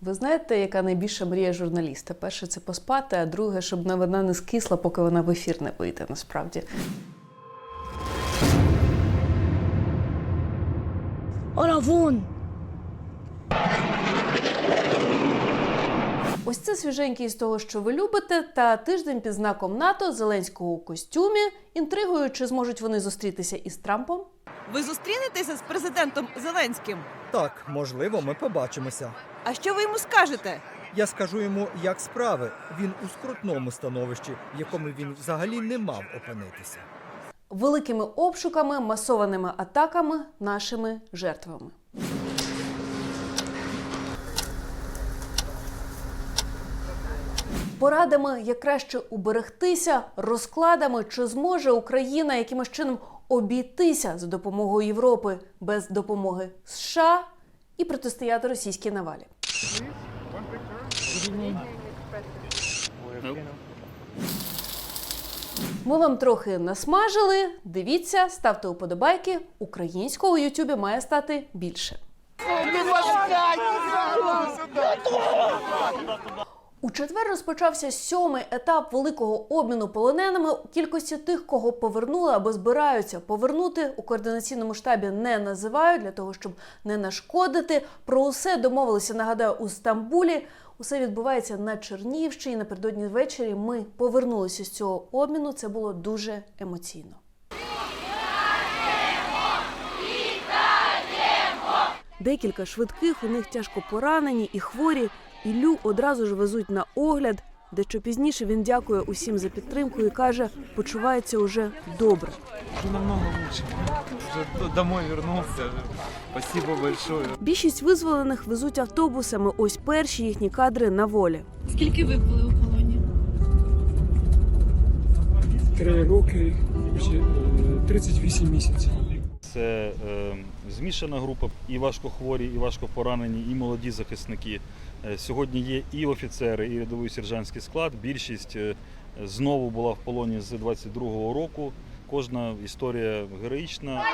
Ви знаєте, яка найбільша мрія журналіста? Перше це поспати, а друге, щоб новина не скисла, поки вона в ефір не вийде. Насправді. Ора вон! Ось це свіженький з того, що ви любите, та тиждень під знаком НАТО Зеленського у костюмі. Інтригою, чи зможуть вони зустрітися із Трампом? Ви зустрінетеся з президентом Зеленським? Так, можливо, ми побачимося. А що ви йому скажете? Я скажу йому, як справи. Він у скрутному становищі, в якому він взагалі не мав опинитися. Великими обшуками, масованими атаками, нашими жертвами. Порадами, як краще уберегтися, розкладами, чи зможе Україна якимось чином обійтися за допомогою Європи без допомоги США і протистояти російській навалі. Ми вам трохи насмажили. Дивіться, ставте уподобайки. Українського у Ютубі має стати більше. У четвер розпочався сьомий етап великого обміну полоненими у кількості тих, кого повернули або збираються повернути у координаційному штабі. Не називають для того, щоб не нашкодити. Про усе домовилися. Нагадаю, у Стамбулі. Усе відбувається на Чернігівщині. Напередодні ввечері ми повернулися з цього обміну. Це було дуже емоційно. Декілька швидких, у них тяжко поранені і хворі. Іллю одразу ж везуть на огляд. Дещо пізніше він дякує усім за підтримку і каже, почувається уже добре. Уже намного лучше. Уже д- домой вернулся. Спасибо большое. Більшість визволених везуть автобусами. Ось перші їхні кадри на волі. Скільки ви були у полоні? Три роки, ще, е, 38 місяців. Це е, змішана група, і важкохворі, і важкопоранені, і молоді захисники. Е, сьогодні є і офіцери, і рядовий сержантський склад. Більшість е, знову була в полоні з 22-го року. Кожна історія героїчна.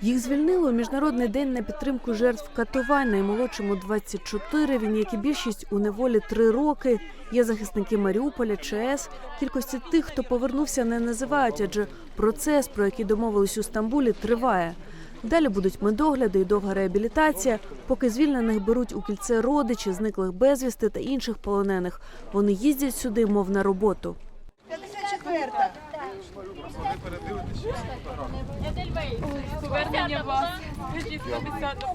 Їх звільнили у міжнародний день на підтримку жертв катувань. Наймолодшому 24, Він, як і більшість, у неволі три роки. Є захисники Маріуполя, ЧАЕС. Кількості тих, хто повернувся, не називають, адже процес, про який домовились у Стамбулі, триває. Далі будуть медогляди і довга реабілітація. Поки звільнених беруть у кільце родичі, зниклих безвісти та інших полонених. Вони їздять сюди, мов на роботу. Повернення вас. 150 бригада.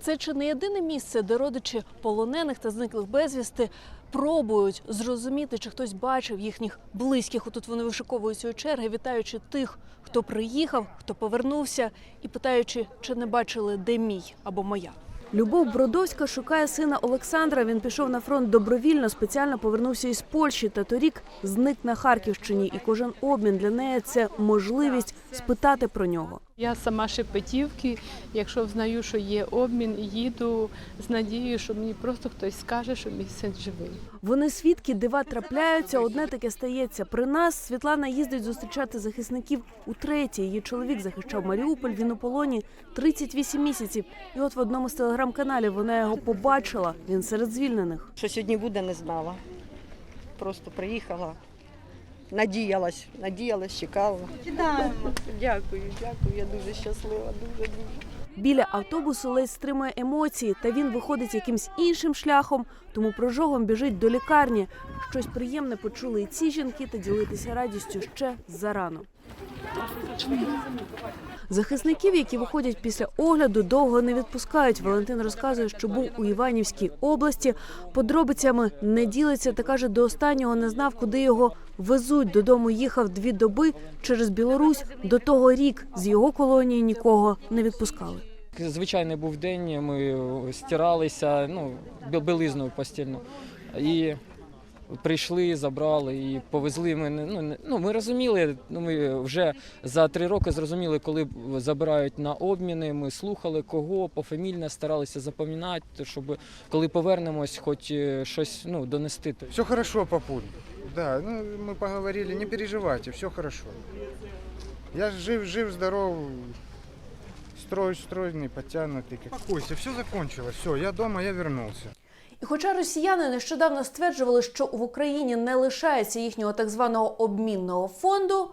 Це чи не єдине місце, де родичі полонених та зниклих безвісти пробують зрозуміти, чи хтось бачив їхніх близьких. Отут вони вишиковуються у черги, вітаючи тих, хто приїхав, хто повернувся, і питаючи, чи не бачили, де мій або моя. Любов Бродовська шукає сина Олександра. Він пішов на фронт добровільно, спеціально повернувся із Польщі та торік зник на Харківщині. І кожен обмін для неї це можливість спитати про нього. Я сама Шепетівки. Якщо взнаю, що є обмін, їду з надією, що мені просто хтось скаже, що мій син живий. Вони свідки дива трапляються. Одне таке стається при нас. Світлана їздить зустрічати захисників утретє. Її чоловік захищав Маріуполь. Він у полоні 38 місяців. І от в одному з телеграм-каналів вона його побачила. Він серед звільнених. Що сьогодні буде, не знала. Просто приїхала, надіялась, надіялась, чекала. Дякую, дякую, я дуже щаслива, дуже дуже. Біля автобусу ледь стримує емоції, та він виходить якимсь іншим шляхом, тому прожогом біжить до лікарні. Щось приємне почули і ці жінки, та ділитися радістю ще зарано. Захисників, які виходять після огляду, довго не відпускають. Валентин розказує, що був у Іванівській області. Подробицями не ділиться та каже, до останнього не знав, куди його везуть. Додому їхав дві доби через Білорусь. До того рік з його колонії нікого не відпускали. Звичайний був день, ми стиралися, ну, бі- білизною постільно. І прийшли, забрали і повезли мене. Ну, не- ну, ми розуміли, ну, ми вже за три роки зрозуміли, коли забирають на обміни. Ми слухали кого, пофамільно старалися запам'ятати, щоб коли повернемось, хоч е, щось ну, донести. Все хорошо, папуль. Да, ну мы поговорили, не переживайте, все хорошо. Я жив, жив, здоров, строй, стройный, подтянутый. Успокойся, все закончилось, все, я дома, я вернулся. І хоча росіяни нещодавно стверджували, що в Україні не лишається їхнього так званого обмінного фонду,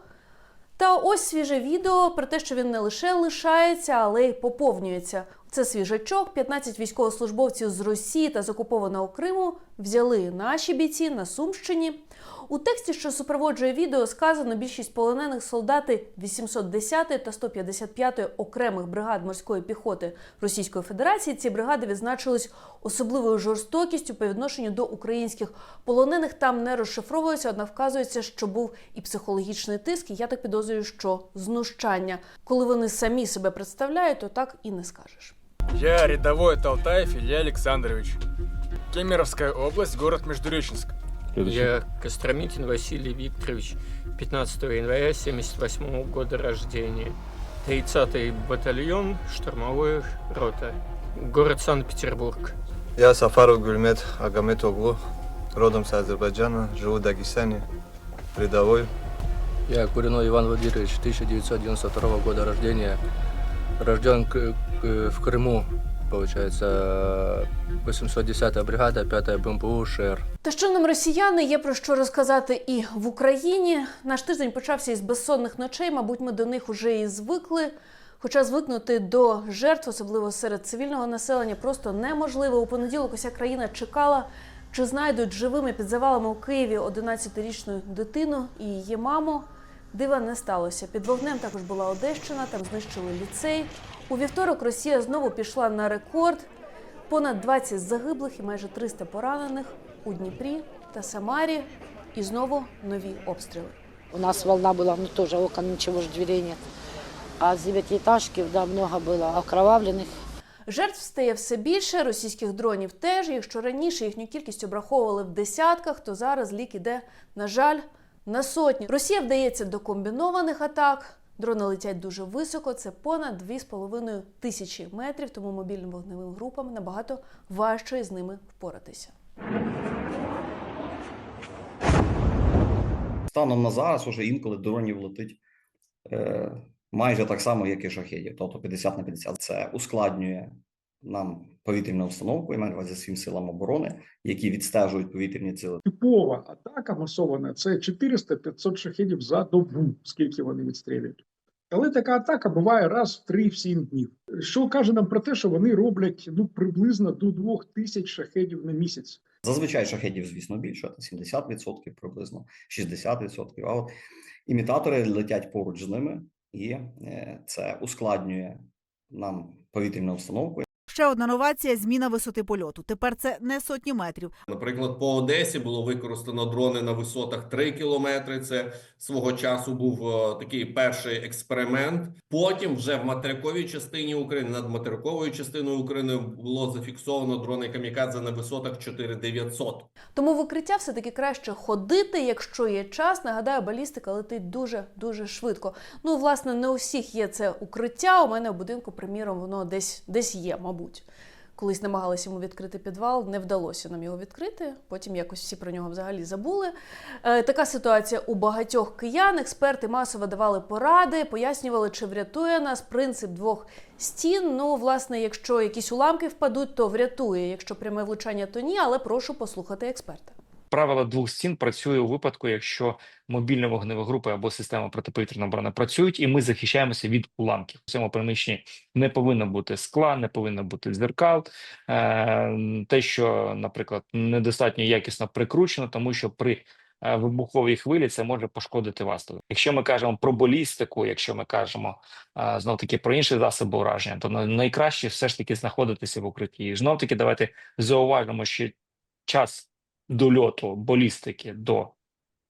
та ось свіже відео про те, що він не лише лишається, але й поповнюється. Це свіжачок. 15 військовослужбовців з Росії та з окупованого Криму взяли наші бійці на Сумщині. У тексті, що супроводжує відео, сказано, більшість полонених солдати 810 та 155 окремих бригад морської піхоти Російської Федерації. Ці бригади відзначились особливою жорстокістю по відношенню до українських полонених. Там не розшифровується, однак вказується, що був і психологічний тиск. І я так підозрюю, що знущання. Коли вони самі себе представляють, то так і не скажеш. Я рядовой Талтаев Илья Александрович. Кемеровская область, город Междуреченск. Я Костромитин Василий Викторович, 15 января 78 года рождения. 30-й батальон, штурмовая рота. Город Санкт-Петербург. Я Сафаров Гульмет Агамет-Оглу, родом с Азербайджана, живу в Дагестане, рядовой. Я Куриной Иван Владимирович, 1992 года рождения. Рожден в Крыму, получается, 810-я бригада, 5-я БМПУ ШР. Та що нам росіяни є про що розказати і в Україні. Наш тиждень почався із безсонних ночей. Мабуть, ми до них уже і звикли. Хоча звикнути до жертв, особливо серед цивільного населення, просто неможливо. У понеділок уся країна чекала, чи знайдуть живими під завалами у Києві 11-річну дитину і її маму. Дива не сталося. Під вогнем також була Одещина, там знищили ліцей. У вівторок Росія знову пішла на рекорд. Понад 20 загиблих і майже 300 поранених у Дніпрі та Самарі. І знову нові обстріли. У нас волна была, ну тоже окон, ничего же дверей нет. А с девятиэтажки, да, много было окровавленных. Жертв стає все більше, російських дронів теж. Якщо раніше їхню кількість обраховували в десятках, то зараз лік іде, на жаль, на сотні. Росія вдається до комбінованих атак. Дрони летять дуже високо, це понад 2,5 тисячі метрів, тому мобільним вогневим групам набагато важче з ними впоратися. Станом на зараз уже інколи дронів летить е, майже так само, як і шахедів, тобто 50 на 50. Це ускладнює нам повітряну установку, і маю на увазі своїм силам оборони, які відстежують повітряні цілі. Типова атака масована це 400-500 шахедів за добу, скільки вони відстрілюють. Але така атака буває раз в 3-7 днів. Що каже нам про те, що вони роблять ну приблизно до 2 тисяч шахедів на місяць. Зазвичай шахедів, звісно, більше, це 70% приблизно, 60%. А от імітатори летять поруч з ними, і е, це ускладнює нам повітряну установку. Ще одна новація зміна висоти польоту. Тепер це не сотні метрів. Наприклад, по Одесі було використано дрони на висотах 3 кілометри. Це свого часу був е, такий перший експеримент. Потім, вже в материковій частині України, над материковою частиною України було зафіксовано дрони камікадзе на висотах 4900. Тому в укриття все-таки краще ходити, якщо є час. Нагадаю, балістика летить дуже дуже швидко. Ну, власне, не у всіх є це укриття. У мене в будинку, приміром, воно десь десь є, мабуть. Колись намагалися йому відкрити підвал, не вдалося нам його відкрити. Потім якось всі про нього взагалі забули. Е, така ситуація у багатьох киян. Експерти масово давали поради, пояснювали, чи врятує нас принцип двох стін. Ну, власне, якщо якісь уламки впадуть, то врятує. Якщо пряме влучання, то ні, але прошу послухати експерта. Правило двох стін працює у випадку, якщо мобільні вогневі групи або система протиповітряної оборони працюють, і ми захищаємося від уламків. В цьому приміщенні не повинно бути скла, не повинно бути дзеркал. Е, Те, що, наприклад, недостатньо якісно прикручено, тому що при е, вибуховій хвилі це може пошкодити вас. Якщо ми кажемо про балістику, якщо ми кажемо знов таки про інші засоби ураження, то на- найкраще все ж таки знаходитися в укритті. Знов таки давайте зауважимо, що час дольоту балістики до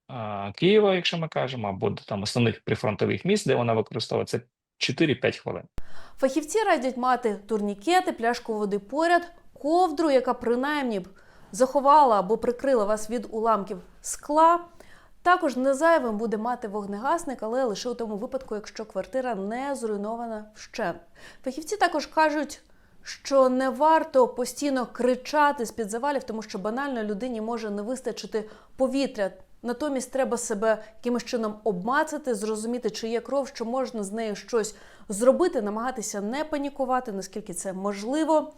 а, Києва, якщо ми кажемо, або до там основних прифронтових міст, де вона використовується 4-5 хвилин. Фахівці радять мати турнікети, пляшку води поряд, ковдру, яка принаймні б заховала або прикрила вас від уламків скла. Також не зайвим буде мати вогнегасник, але лише у тому випадку, якщо квартира не зруйнована вщент. Фахівці також кажуть, що не варто постійно кричати з-під завалів, тому що банально людині може не вистачити повітря. Натомість треба себе якимось чином обмацати, зрозуміти, чи є кров, що можна з нею щось зробити, намагатися не панікувати, наскільки це можливо.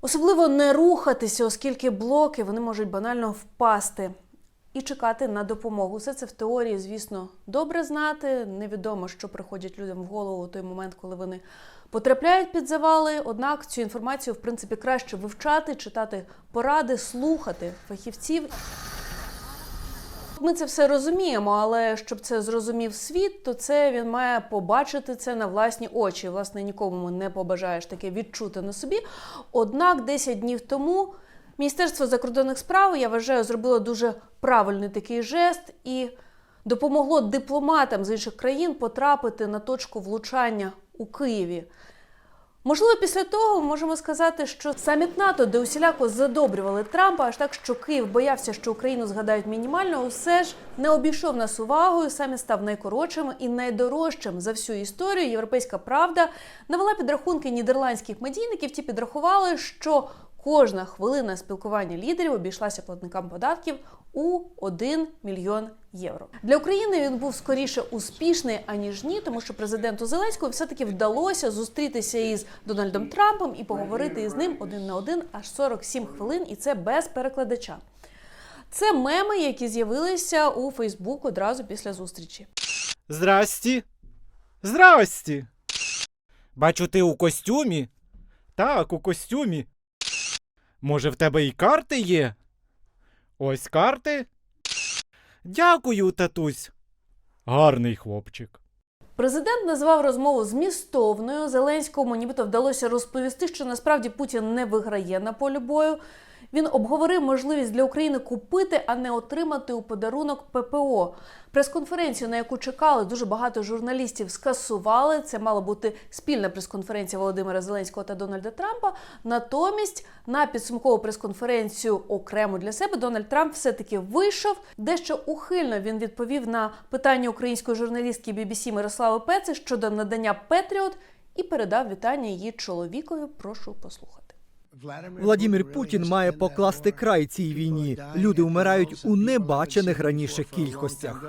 Особливо не рухатися, оскільки блоки вони можуть банально впасти і чекати на допомогу. Все це в теорії, звісно, добре знати. Невідомо, що приходять людям в голову у той момент, коли вони потрапляють під завали. Однак цю інформацію, в принципі, краще вивчати, читати поради, слухати фахівців. Ми це все розуміємо, але щоб це зрозумів світ, то це він має побачити це на власні очі. Власне, нікому не побажаєш таке відчути на собі. Однак, 10 днів тому Міністерство закордонних справ, я вважаю, зробило дуже правильний такий жест і допомогло дипломатам з інших країн потрапити на точку влучання у Києві. Можливо, після того можемо сказати, що саміт НАТО, де усіляко задобрювали Трампа, аж так, що Київ боявся, що Україну згадають мінімально, усе ж не обійшов нас увагою. Саміт став найкоротшим і найдорожчим за всю історію. Європейська правда навела підрахунки нідерландських медійників. Ті підрахували, що кожна хвилина спілкування лідерів обійшлася платникам податків у 1 мільйон євро. Для України він був скоріше успішний аніж ні, тому що президенту Зеленського все-таки вдалося зустрітися із Дональдом Трампом і поговорити із ним один на один аж 47 хвилин, і це без перекладача. Це меми, які з'явилися у Фейсбук одразу після зустрічі. Здрасті. Здрасті. Бачу, ти у костюмі? Так, у костюмі. Може, в тебе і карти є? Ось карти. Дякую, татусь. Гарний хлопчик. Президент назвав розмову змістовною. Зеленському нібито вдалося розповісти, що насправді Путін не виграє на полі бою. Він обговорив можливість для України купити, а не отримати у подарунок ППО. Прес-конференцію, на яку чекали дуже багато журналістів, скасували. Це мала бути спільна прес-конференція Володимира Зеленського та Дональда Трампа. Натомість на підсумкову прес-конференцію окремо для себе Дональд Трамп все-таки вийшов. Дещо ухильно він відповів на питання української журналістки BBC Мирослави Пеци щодо надання Петріот і передав вітання її чоловікові. Прошу послухати. Владімір Путін має покласти край цій війні. Люди вмирають у небачених раніше кількостях.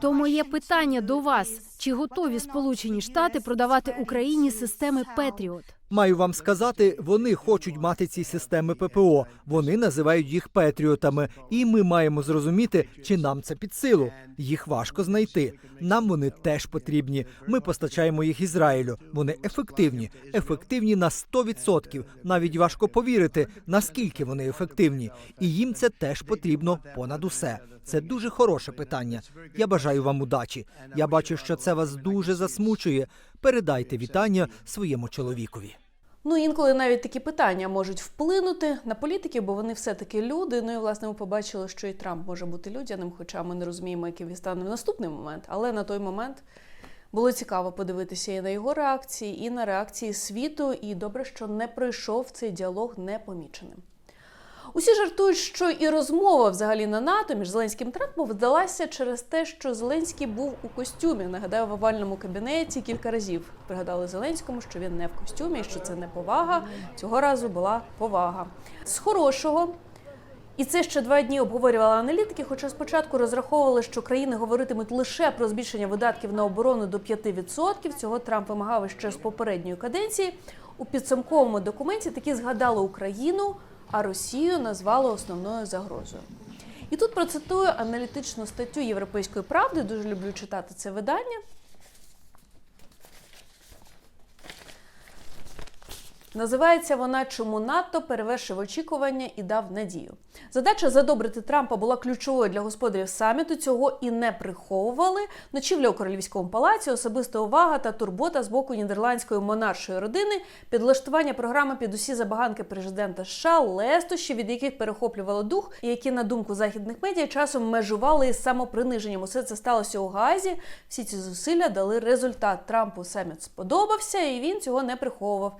То моє питання до вас: чи готові Сполучені Штати продавати Україні системи Петріот? Маю вам сказати, вони хочуть мати ці системи ППО. Вони називають їх петріотами, і ми маємо зрозуміти, чи нам це під силу. Їх важко знайти. Нам вони теж потрібні. Ми постачаємо їх Ізраїлю. Вони ефективні, ефективні на 100%. Навіть важко повірити, наскільки вони ефективні, і їм це теж потрібно понад усе. Це дуже хороше питання. Я бажаю вам удачі. Я бачу, що це вас дуже засмучує. Передайте вітання своєму чоловікові. Ну, інколи навіть такі питання можуть вплинути на політиків, бо вони все-таки люди. Ну і власне ми побачили, що і Трамп може бути людяним, хоча ми не розуміємо, яким він стане в наступний момент. Але на той момент було цікаво подивитися і на його реакції, і на реакції світу. І добре, що не пройшов цей діалог непоміченим. Усі жартують, що і розмова взагалі на НАТО між Зеленським і Трампом вдалася через те, що Зеленський був у костюмі. Нагадаю, в овальному кабінеті кілька разів пригадали Зеленському, що він не в костюмі, що це не повага. Цього разу була повага. З хорошого. І це ще два дні обговорювали аналітики. Хоча спочатку розраховували, що країни говоритимуть лише про збільшення видатків на оборону до 5%. Цього Трамп вимагав ще з попередньої каденції. У підсумковому документі таки згадали Україну а Росію назвали основною загрозою. І тут процитую аналітичну статтю Європейської правди. Дуже люблю читати це видання. Називається вона Чому НАТО перевершив очікування і дав надію. Задача задобрити Трампа була ключовою для господарів саміту. Цього і не приховували. Ночівля у королівському палаці, особиста увага та турбота з боку нідерландської монаршої родини, підлаштування програми під усі забаганки президента США, лестощі, від яких перехоплювало дух, і які, на думку західних медіа, часом межували із самоприниженням. Усе це сталося у Газі. Всі ці зусилля дали результат. Трампу саміт сподобався, і він цього не приховував.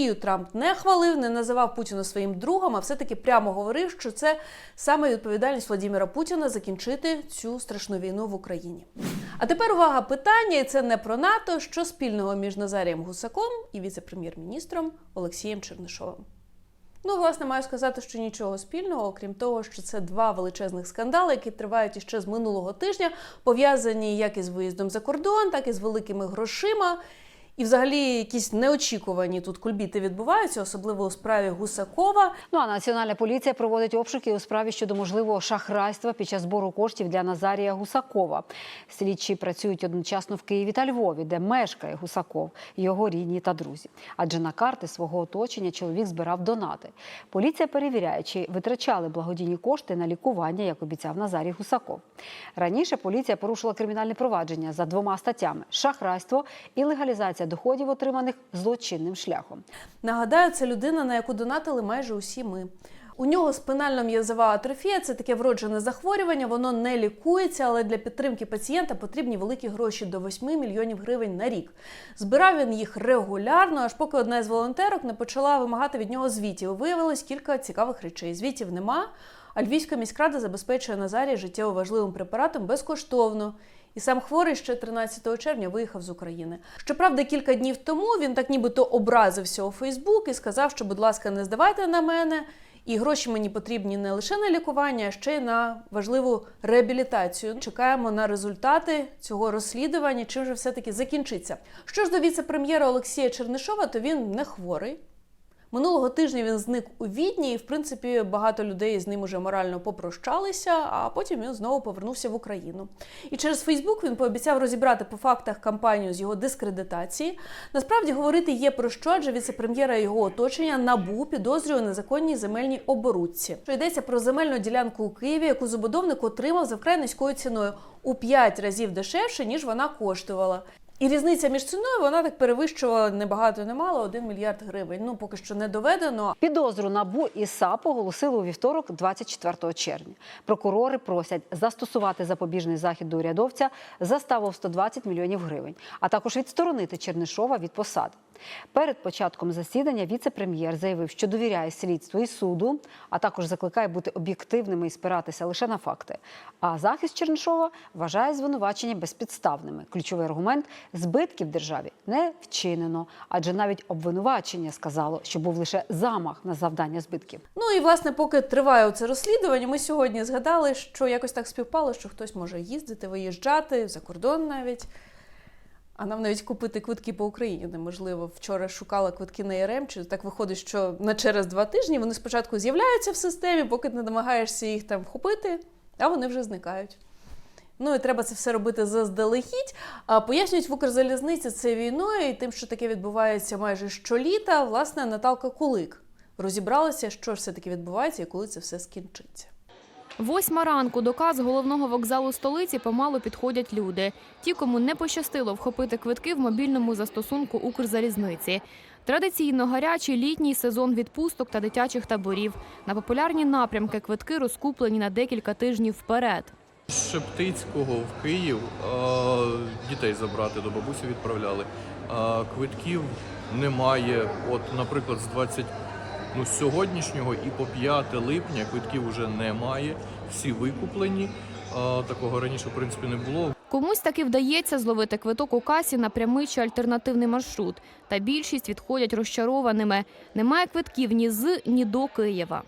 Росію Трамп не хвалив, не називав Путіна своїм другом, а все-таки прямо говорив, що це саме відповідальність Владимира Путіна закінчити цю страшну війну в Україні. А тепер увага питання, і це не про НАТО, що спільного між Назарієм Гусаком і віце-прем'єр-міністром Олексієм Чернишовим. Ну, власне, маю сказати, що нічого спільного, окрім того, що це два величезних скандали, які тривають іще з минулого тижня, пов'язані як із виїздом за кордон, так і з великими грошима. І взагалі якісь неочікувані тут кульбіти відбуваються, особливо у справі Гусакова. Ну а національна поліція проводить обшуки у справі щодо можливого шахрайства під час збору коштів для Назарія Гусакова. Слідчі працюють одночасно в Києві та Львові, де мешкає Гусаков, його рідні та друзі. Адже на карти свого оточення чоловік збирав донати. Поліція перевіряє, чи витрачали благодійні кошти на лікування, як обіцяв Назарій Гусаков. Раніше поліція порушила кримінальне провадження за двома статтями: шахрайство і легалізація доходів, отриманих злочинним шляхом. Нагадаю, це людина, на яку донатили майже усі ми. У нього спинально-м'язова атрофія це таке вроджене захворювання, воно не лікується, але для підтримки пацієнта потрібні великі гроші до 8 мільйонів гривень на рік. Збирав він їх регулярно, аж поки одна з волонтерок не почала вимагати від нього звітів. Виявилось кілька цікавих речей. Звітів нема, а Львівська міськрада забезпечує Назарія життєво важливим препаратом безкоштовно. І сам хворий ще 13 червня виїхав з України. Щоправда, кілька днів тому він так нібито образився у Фейсбук і сказав, що, будь ласка, не здавайте на мене. І гроші мені потрібні не лише на лікування, а ще й на важливу реабілітацію. Чекаємо на результати цього розслідування, чим же все-таки закінчиться. Що ж до віце-прем'єра Олексія Чернишова, то він не хворий. Минулого тижня він зник у Відні, і в принципі багато людей з ним уже морально попрощалися, а потім він знову повернувся в Україну. І через Фейсбук він пообіцяв розібрати по фактах кампанію з його дискредитації. Насправді говорити є про що, адже віце-прем'єра його оточення набу підозрює незаконній земельній оборудці. Що йдеться про земельну ділянку у Києві, яку забудовник отримав за вкрай низькою ціною у 5 разів дешевше, ніж вона коштувала. І різниця між ціною вона так перевищувала небагато, немало не 1 мільярд гривень. Ну поки що не доведено. Підозру НАБУ і САП оголосили у вівторок, 24 червня. Прокурори просять застосувати запобіжний захід до урядовця заставу в 120 мільйонів гривень, а також відсторонити Чернишова від посади. Перед початком засідання віце-прем'єр заявив, що довіряє слідству і суду, а також закликає бути об'єктивними і спиратися лише на факти. А захист Чернишова вважає звинувачення безпідставними. Ключовий аргумент збитків державі не вчинено, адже навіть обвинувачення сказало, що був лише замах на завдання збитків. Ну і власне, поки триває це розслідування, ми сьогодні згадали, що якось так співпало, що хтось може їздити, виїжджати за кордон навіть. А нам навіть купити квитки по Україні неможливо. Вчора шукала квитки на ЄРМ, чи так виходить, що на через два тижні вони спочатку з'являються в системі, поки ти не намагаєшся їх там вхопити, а вони вже зникають. Ну і треба це все робити заздалегідь. А пояснюють в Укрзалізниці це війною і тим, що таке відбувається майже щоліта. Власне, Наталка Кулик розібралася, що ж все таки відбувається і коли це все скінчиться. Восьма ранку до каз головного вокзалу столиці помалу підходять люди. Ті, кому не пощастило вхопити квитки в мобільному застосунку Укрзалізниці. Традиційно гарячий літній сезон відпусток та дитячих таборів. На популярні напрямки квитки розкуплені на декілька тижнів вперед. З Шептицького в Київ дітей забрати до бабусі відправляли. Е, Квитків немає. От, наприклад, з 20 ну, з сьогоднішнього і по 5 липня квитків вже немає. Всі викуплені. Е, Такого раніше в принципі не було. Комусь таки вдається зловити квиток у касі на прямий чи альтернативний маршрут. Та більшість відходять розчарованими. Немає квитків ні з, ні до Києва.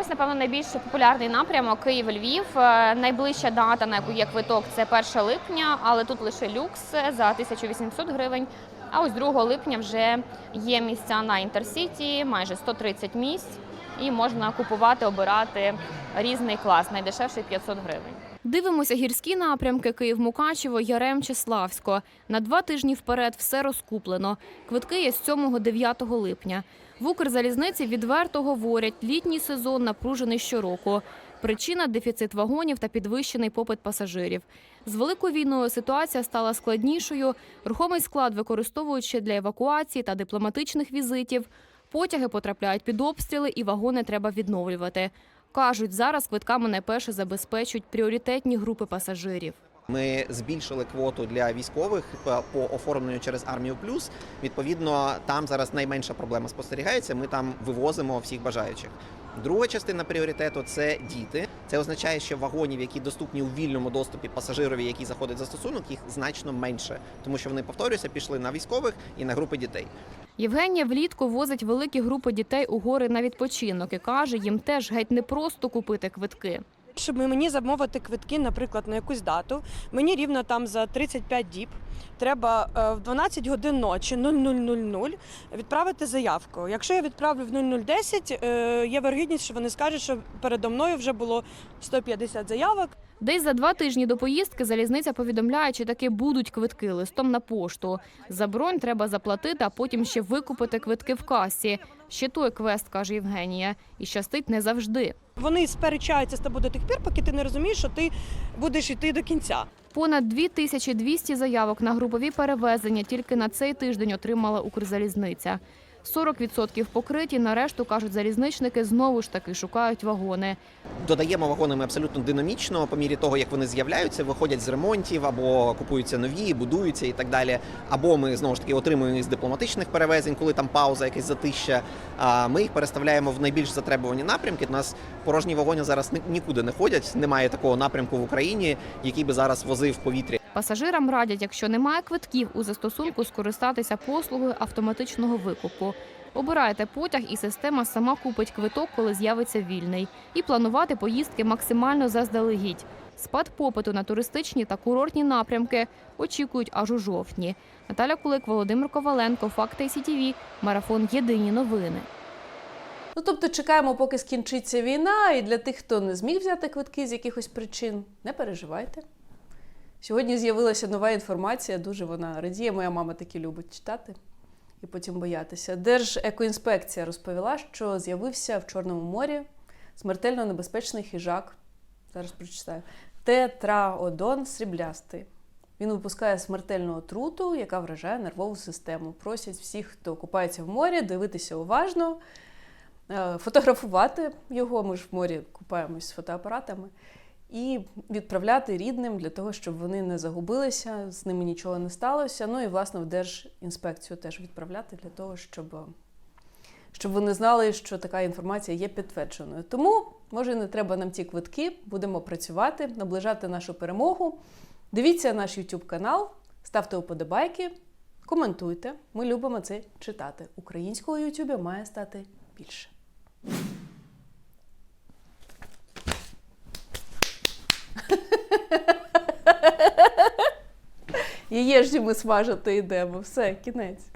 Ось, напевно, найбільш популярний напрямок Київ-Львів. Е, Найближча дата, на яку є квиток, це 1 липня, але тут лише люкс за 1800 гривень. А ось 2 липня вже є місця на Інтерсіті, майже 130 місць, і можна купувати, обирати різний клас. Найдешевший 500 гривень. Дивимося гірські напрямки Київ-Мукачево, Ярем чи Славсько. На два тижні вперед все розкуплено. Квитки є з 7-9 липня. В Укрзалізниці відверто говорять, літній сезон напружений щороку. Причина дефіцит вагонів та підвищений попит пасажирів. З великою війною ситуація стала складнішою. Рухомий склад використовують ще для евакуації та дипломатичних візитів. Потяги потрапляють під обстріли і вагони треба відновлювати. Кажуть, зараз квитками найперше забезпечують пріоритетні групи пасажирів. Ми збільшили квоту для військових по- оформленню через армію плюс. Відповідно, там зараз найменша проблема спостерігається. Ми там вивозимо всіх бажаючих. Друга частина пріоритету це діти. Це означає, що вагонів, які доступні у вільному доступі пасажирові, які заходять за стосунок, їх значно менше, тому що вони повторююся, пішли на військових і на групи дітей. Євгенія влітку возить великі групи дітей у гори на відпочинок і каже, їм теж геть не просто купити квитки. Щоб мені замовити квитки, наприклад, на якусь дату, мені рівно там за 35 діб треба е, в 12 годин ночі 00.00 відправити заявку. Якщо я відправлю в 00.10, е, є вергідність, що вони скажуть, що передо мною вже було 150 заявок. Десь за два тижні до поїздки залізниця повідомляє, чи таки будуть квитки листом на пошту. За бронь треба заплатити, а потім ще викупити квитки в касі. Ще той квест, каже Євгенія, і щастить не завжди. Вони сперечаються з тобою до тих пір, поки ти не розумієш, що ти будеш йти до кінця. Понад 2200 заявок на групові перевезення тільки на цей тиждень отримала Укрзалізниця. 40% покриті, на решту, кажуть залізничники, знову ж таки шукають вагони. Додаємо вагонами абсолютно динамічно, по мірі того, як вони з'являються, виходять з ремонтів або купуються нові, будуються і так далі. Або ми знову ж таки отримуємо їх з дипломатичних перевезень, коли там пауза, якась затища. Ми їх переставляємо в найбільш затребувані напрямки. У нас порожні вагони зараз ні- нікуди не ходять. Немає такого напрямку в Україні, який би зараз возив повітря. Пасажирам радять, якщо немає квитків у застосунку, скористатися послугою автоматичного викупу. Обирайте потяг, і система сама купить квиток, коли з'явиться вільний, і планувати поїздки максимально заздалегідь. Спад попиту на туристичні та курортні напрямки очікують аж у жовтні. Наталя Кулик, Володимир Коваленко, Факти СІТІВІ, Марафон Єдині новини. Ну тобто чекаємо, поки скінчиться війна, і для тих, хто не зміг взяти квитки з якихось причин, не переживайте. Сьогодні з'явилася нова інформація, дуже вона радіє. Моя мама такі любить читати і потім боятися. Держекоінспекція розповіла, що з'явився в Чорному морі смертельно небезпечний хижак. Зараз прочитаю. Тетраодон сріблястий. Він випускає смертельну отруту, яка вражає нервову систему. Просять всіх, хто купається в морі, дивитися уважно, е, фотографувати його. Ми ж в морі купаємось з фотоапаратами, і відправляти рідним для того, щоб вони не загубилися, з ними нічого не сталося. Ну і власне в Держінспекцію теж відправляти для того, щоб, щоб вони знали, що така інформація є підтвердженою. Тому, може, не треба нам ці квитки, будемо працювати, наближати нашу перемогу. Дивіться наш YouTube канал, ставте уподобайки, коментуйте. Ми любимо це читати. Українського YouTube має стати більше. Яєчню ми смажити йдемо. Все, кінець.